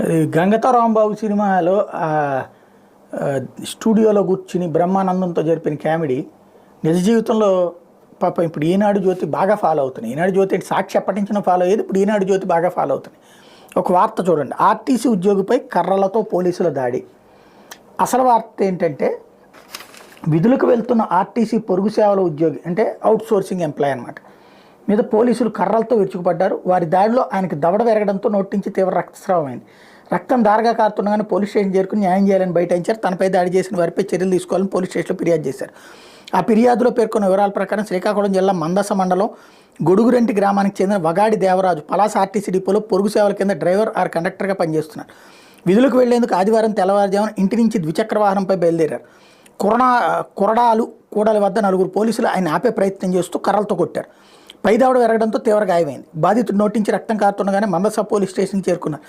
అది గంగతో రాంబాబు సినిమాలో స్టూడియోలో కూర్చుని బ్రహ్మానందంతో జరిపిన కామెడీ నిజ జీవితంలో పాపం ఇప్పుడు ఈనాడు జ్యోతి బాగా ఫాలో అవుతుంది ఈనాడు జ్యోతి అంటే సాక్షి ఎప్పటి నుంచినో ఫాలో అయ్యేది ఇప్పుడు ఈనాడు జ్యోతి బాగా ఫాలో అవుతుంది ఒక వార్త చూడండి. ఆర్టీసీ ఉద్యోగిపై కర్రలతో పోలీసుల దాడి. అసలు వార్త ఏంటంటే విధులకు వెళ్తున్న ఆర్టీసీ పొరుగు సేవల ఉద్యోగి అంటే అవుట్ సోర్సింగ్ ఎంప్లాయ్ అనమాట మీద పోలీసులు కర్రలతో విరుచుకుపడ్డారు. వారి దాడిలో ఆయనకు దవడ పెరగడంతో నోటించి తీవ్ర రక్తస్రావమైంది రక్తం దారగా కారుతుండగానే పోలీస్ స్టేషన్ చేరుకుని న్యాయం చేయాలని బయటించారు తనపై దాడి చేసిన వారిపై చర్యలు తీసుకోవాలని పోలీస్ స్టేషన్లో ఫిర్యాదు చేశారు. ఆ ఫిర్యాదులో పేర్కొన్న వివరాల ప్రకారం శ్రీకాకుళం జిల్లా మందస మండలం గొడుగురెంటి గ్రామానికి చెందిన వగాడి దేవరాజు పలాస ఆర్టీసీ డిపోలో పొరుగు సేవల కింద డ్రైవర్ ఆర్ కండక్టర్గా పనిచేస్తున్నారు. విధులకు వెళ్ళేందుకు ఆదివారం తెల్లవారుజామున ఇంటి నుంచి ద్విచక్ర వాహనంపై బయలుదేరారు. కురణా కురడాలు కూడలి వద్ద నలుగురు పోలీసులు ఆయన ఆపే ప్రయత్నం చేస్తూ కర్రలతో కొట్టారు. పైదావడ ఎరగడంతో తీవ్ర గాయమైంది. బాధితుడు నోటించి రక్తం కారుతుండగానే మందస పోలీస్ స్టేషన్ చేరుకున్నారు